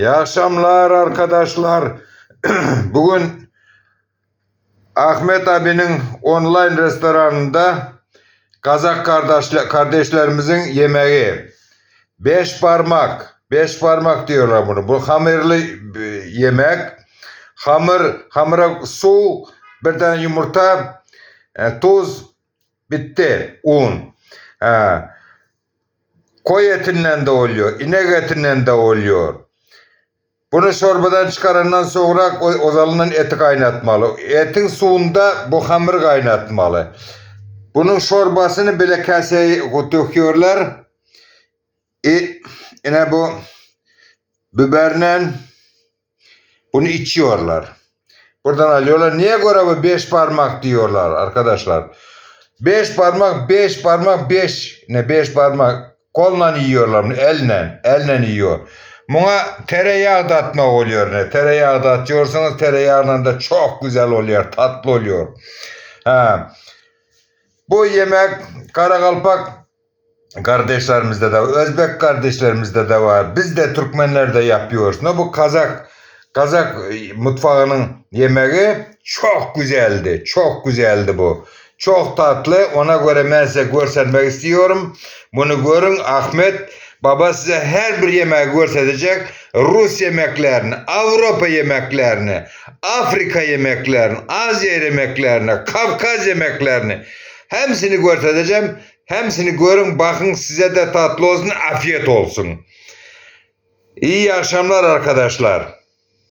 İyi akşamlar arkadaşlar. Bugün Ahmet abinin online restoranında Kazak kardeşler, kardeşlerimizin yemeği. Beş parmak. Beş parmak diyorlar bunu. Bu hamurlu e, yemek. Hamur, hamura su, bir tane yumurta, e, tuz, bitti. Un. Ha. Koy etinden de oluyor, inek etinden de oluyor. Bunu çorbadan çıkarından sonra o, o zalından eti kaynatmalı. Etin suyunda bu hamur kaynatmalı. Bunun çorbasını bile kaseye döküyorlar. E, yine bu biberle bunu içiyorlar. Buradan alıyorlar. Niye göre bu beş parmak diyorlar arkadaşlar. Beş parmak, beş parmak, beş. Ne beş parmak? Kolla yiyorlar elle. Elle yiyor. Buna tereyağı da atmak oluyor ne? Tereyağı da atıyorsanız tereyağıyla da çok güzel oluyor, tatlı oluyor. Ha. Bu yemek Karakalpak kardeşlerimizde de var, Özbek kardeşlerimizde de var. Biz de Türkmenler de yapıyoruz. Ne bu Kazak Kazak mutfağının yemeği çok güzeldi. Çok güzeldi bu. Çok tatlı. Ona göre ben size göstermek istiyorum. Bunu görün Ahmet Baba size her bir yemeği gösterecek. Rus yemeklerini, Avrupa yemeklerini, Afrika yemeklerini, Asya yemeklerini, Kafkaz yemeklerini hepsini göstereceğim. Hepsini görün bakın size de tatlı olsun, afiyet olsun. İyi akşamlar arkadaşlar.